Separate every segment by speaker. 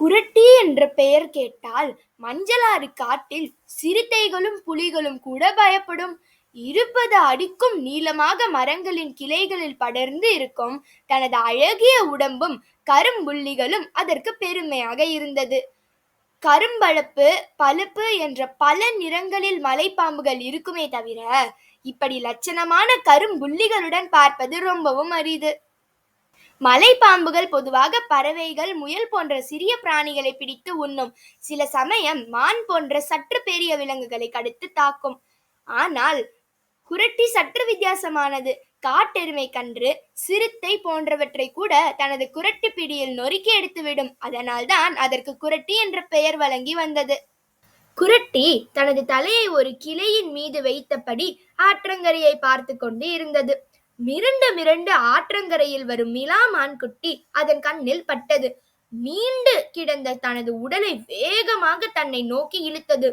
Speaker 1: குரட்டி என்ற பெயர் கேட்டால் மஞ்சளாறு காட்டில் சிறுத்தைகளும் புலிகளும் கூட பயப்படும். இருபது அடிக்கும் நீளமாக மரங்களின் கிளைகளில் படர்ந்து இருக்கும் தனது அழகிய உடம்பும் கரும்புள்ளிகளும் அதற்கு பெருமையாக இருந்தது. கரும்பழுப்பு பழுப்பு என்ற பல நிறங்களில் மலைப்பாம்புகள் இருக்குமே தவிர இப்படி லட்சணமான கரும்புள்ளிகளுடன் பார்ப்பது ரொம்பவும் அரிது. மலை பாம்புகள் பொதுவாக பறவைகள் முயல் போன்ற சிறிய பிராணிகளை பிடித்து உண்ணும். சில சமயம் மான் போன்ற சற்று பெரிய விலங்குகளை கடித்து தாக்கும். ஆனால் குரட்டி சற்று வித்தியாசமானது. காட்டெருமை கன்று சிறுத்தை போன்றவற்றை கூட தனது குரட்டி பிடியில் நொறுக்கி எடுத்துவிடும். அதனால்தான் அதற்கு குரட்டி என்ற பெயர் வழங்கி வந்தது. குரட்டி தனது தலையை ஒரு கிளையின் மீது வைத்தபடி ஆற்றங்கரையை பார்த்து கொண்டு இருந்தது. மிரண்டு மிரண்டு ஆற்றங்கரையில் வரும் மிலா மான்குட்டி அதன் கண்ணில் பட்டது. மீண்டு கிடந்த தனது உடலை வேகமாக தன்னை நோக்கி இழுத்தது.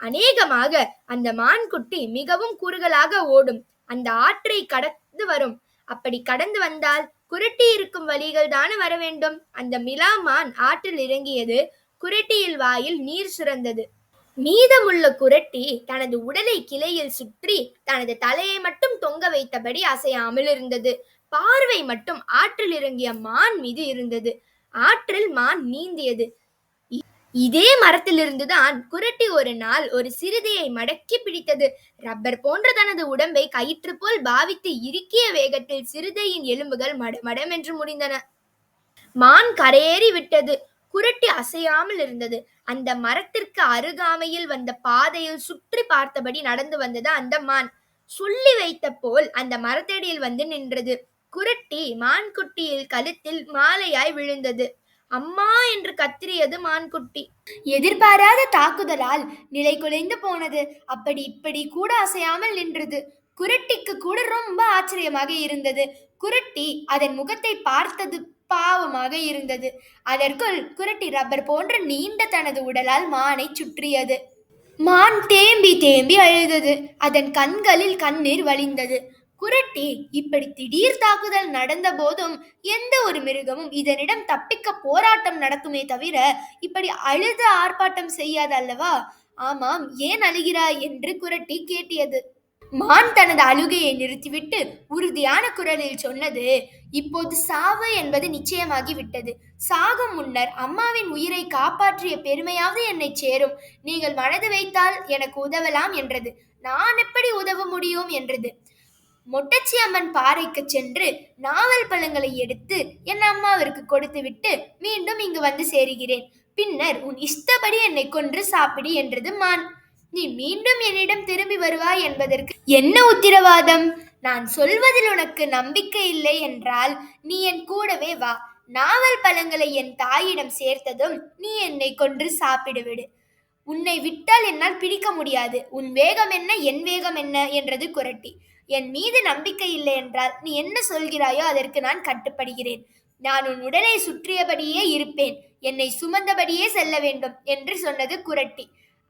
Speaker 1: அநேகமாக அந்த மான்குட்டி மிகவும் குறுகலாக ஓடும். அந்த ஆற்றை கடந்து வரும். அப்படி கடந்து வந்தால் குரட்டி இருக்கும் வழிகள் தானே வர வேண்டும்? அந்த மிலா மான் ஆற்றில் இறங்கியது குரட்டியில் வாயில் நீர் சுரந்தது. மீதமுள்ள குரட்டி தனது உடலை கிளையில் சுற்றி தனது தலையை மட்டும் தொங்க வைத்தபடி அசையாமல் இருந்தது. பார்வை மட்டும் ஆற்றில் இறங்கிய மான் மீது இருந்தது. ஆற்றில் மான் நீந்தியது. இதே இதே மரத்திலிருந்துதான் குரட்டி ஒரு நாள் ஒரு சிறுதையை மடக்கி பிடித்தது. ரப்பர் போன்ற தனது உடம்பை கயிற்று போல் பாவித்து இறுக்கிய வேகத்தில் சிறுதையின் எலும்புகள் மடமடமென்று முடிந்தன. மான் கரையேறி விட்டது. குரட்டி அசையாமல் இருந்தது. அந்த மரத்திற்கு அருகாமையில் வந்த பாதையில் சுற்றி பார்த்தபடி நடந்து வந்தது அந்த மான். சொல்லி வைத்த போல் அந்த மரத்தடியில் வந்து நின்றது. குரட்டி மான்குட்டியில் கழுத்தில் மாலையாய் விழுந்தது. அம்மா என்று கத்திரியது மான்குட்டி. எதிர்பாராத தாக்குதலால் நிலை குலைந்து போனது. அப்படி இப்படி கூட அசையாமல் நின்றது. குரட்டிக்கு கூட ரொம்ப ஆச்சரியமாக இருந்தது. குரட்டி அதன் முகத்தை பார்த்தது பாவமாக இருந்தது. அதற்குள் குரட்டி ரப்பர் போன்ற நீண்ட தனது உடலால் மானை சுற்றியது. மான் தேம்பி தேம்பி அழுதது. அதன் கண்களில் கண்ணீர் வழிந்தது. குரட்டி இப்படி திடீர் தாக்குதல் நடந்த போதும் எந்த ஒரு மிருகமும் இதனிடம் தப்பிக்க போராட்டம் நடக்குமே தவிர இப்படி அழுது ஆர்ப்பாட்டம் செய்யாது அல்லவா ஆமாம் ஏன் அழுகிறாய்? என்று குரட்டி கேட்டியது. மான் தனது அழுகையை நிறுத்திவிட்டு உறுதியான குரலில் சொன்னது இப்போது சாவு என்பது நிச்சயமாகி விட்டது. சாகும் முன்னர் அம்மாவின் உயிரை காப்பாற்றிய பெருமையாவது என்னை சேரும். நீங்கள் மனது வைத்தால் எனக்கு உதவலாம் என்றது. நான் எப்படி உதவ முடியும் என்றது. மொட்டச்சி அம்மன் பாறைக்கு சென்று நாவல் பழங்களை எடுத்து என் அம்மாவிற்கு கொடுத்துவிட்டு மீண்டும் இங்கு வந்து சேருகிறேன். பின்னர் உன் இஷ்டப்படி என்னை கொன்று சாப்பிடு என்றது மான். நீ மீண்டும் என்னிடம் திரும்பி வருவாய் என்பதற்கு என்ன உத்திரவாதம்? நான் சொல்வதில் உனக்கு நம்பிக்கை இல்லை என்றால் நீ என் கூடவே வா. நாவல் பழங்களை என் தாயிடம் சேர்த்ததும் நீ என்னை கொன்று சாப்பிடுவிடு. உன்னை விட்டால் என்னால் பிடிக்க முடியாது. உன் வேகம் என்ன என் வேகம் என்ன என்றது குரட்டி. என் மீது நம்பிக்கை இல்லை என்றால் நீ என்ன சொல்கிறாயோ அதற்கு நான் கட்டுப்படுகிறேன். நான் உன் உடலை சுற்றியபடியே இருப்பேன். என்னை சுமந்தபடியே செல்ல வேண்டும் என்று சொன்னது குரட்டி.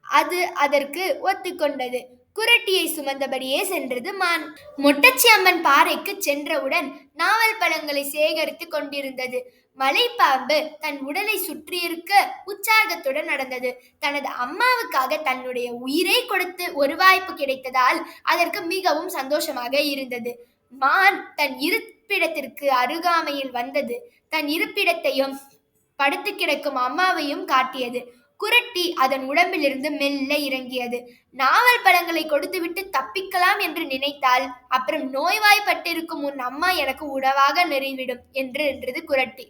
Speaker 1: அது அதற்கு ஒத்துக்கொண்டது. குரட்டியை சுமந்தபடியே சென்றது மான். மொட்டச்சி அம்மன் பாறைக்கு சென்றவுடன் நாவல் பழங்களை சேகரித்து கொண்டிருந்தது. மலைப்பாம்பு தன் உடலை சுற்றியிருக்க உற்சாகத்துடன் நடந்தது. தனது அம்மாவுக்காக தன்னுடைய உயிரை கொடுத்து ஒரு வாய்ப்பு கிடைத்ததால் அதற்கு மிகவும் சந்தோஷமாக இருந்தது. மான் தன் இருப்பிடத்திற்கு அருகாமையில் வந்தது. தன் இருப்பிடத்தையும் படுத்து கிடக்கும் அம்மாவையும் காட்டியது. குரட்டி அதன் உடம்பிலிருந்து மெல்ல இறங்கியது. நாவல் பழங்களை கொடுத்துவிட்டு தப்பிக்கலாம் என்று நினைத்தால் அப்புறம் நோய்வாய்ப்பட்டிருக்கும் உன் அம்மா எனக்கு உணவாக நெறிவிடும் என்று என்றது குரட்டி.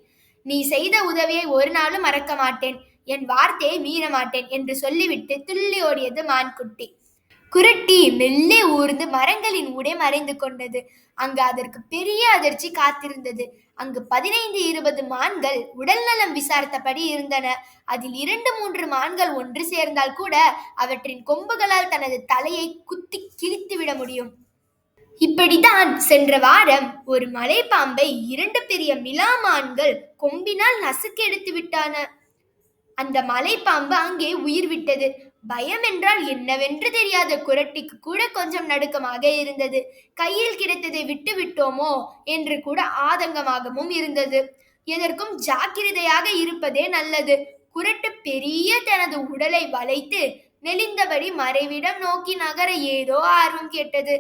Speaker 1: நீ செய்த உதவியை ஒரு நாளும் மறக்க மாட்டேன். என் வார்த்தையை மீற மாட்டேன் என்று சொல்லிவிட்டு துள்ளி ஓடியது மான்குட்டி. குரட்டி மெல்லே ஊர்ந்து மரங்களின் ஊடே மறைந்து கொண்டது. அங்கு அதற்கு பெரிய அதிர்ச்சி காத்திருந்தது. அங்கு பதினைந்து இருபது மான்கள் உடல் நலம் விசாரித்தபடி இருந்தன. அதில் இரண்டு மூன்று மான்கள் ஒன்று சேர்ந்தால் கூட அவற்றின் கொம்புகளால் தனது தலையை குத்தி கிழித்து விட முடியும். இப்படித்தான் சென்ற வாரம் ஒரு மலைப்பாம்பை இரண்டு பெரிய மிலா மான்கள் கொம்பினால் நசுக்கெடுத்து விட்டான. அந்த மலைப்பாம்பு அங்கே உயிர் விட்டது. பயம் என்றால் என்னவென்று தெரியாத குரட்டிக்கு கூட கொஞ்சம் நடுக்கமாக இருந்தது. கையில் கிடைத்ததை விட்டு விட்டோமோ என்று கூட ஆதங்கமாகவும் இருந்தது. எதற்கும் ஜாக்கிரதையாக இருப்பதே நல்லது. குரட்டு பெரிய தனது உடலை வளைத்து நெளிந்தபடி மறைவிடம் நோக்கி நகர ஏதோ ஆர்வம் கேட்டது.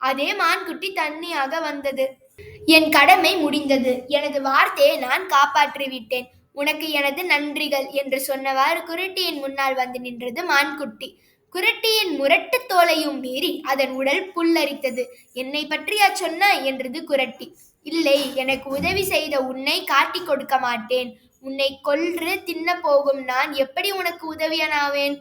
Speaker 1: அதே மான்குட்டி தண்ணியாக வந்தது. என் கடமை முடிந்தது. எனது வார்த்தையை நான் காப்பாற்றி விட்டேன் உனக்கு எனது நன்றிகள் என்று சொன்னவாறு குருட்டியின் முன்னால் வந்து நின்றது மான்குட்டி குரட்டியின் முரட்டு தோலையும் மீறி அதன் உடல் புல்லரித்தது. என்னை பற்றியா சொன்ன என்றது குரட்டி. இல்லை எனக்கு உதவி செய்த உன்னை காட்டிக் கொடுக்க மாட்டேன். உன்னை கொன்று தின்ன போகும் நான் எப்படி உனக்கு உதவியனாவேன்?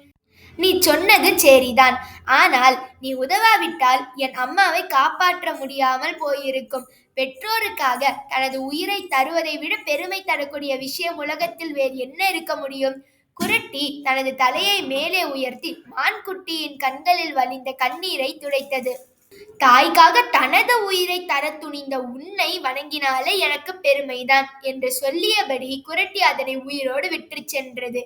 Speaker 1: நீ சொன்னது சரிதான். ஆனால் நீ உதவாவிட்டால் என் அம்மாவை காப்பாற்ற முடியாமல் போயிருக்கும். பெற்றோருக்காக தனது உயிரை தருவதை விட பெருமை தரக்கூடிய விஷயம் உலகத்தில் வேறு என்ன இருக்க முடியும்? குரட்டி தனது தலையை மேலே உயர்த்தி மான்குட்டியின் கண்களில் வழிந்த கண்ணீரை துடைத்தது. தாய்க்காக தனது உயிரை தர துணிந்த உன்னை வணங்கினாலே எனக்கு பெருமைதான் என்று சொல்லியபடி குரட்டி அதனை உயிரோடு விற்று சென்றது.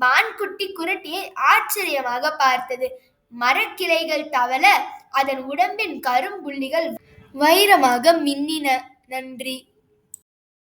Speaker 1: மான்குட்டி குரட்டியை ஆச்சரியமாக பார்த்தது. மரக்கிளைகள் தவள அதன் உடம்பின் கரும்புள்ளிகள் வைரமாக மின்னின. நன்றி.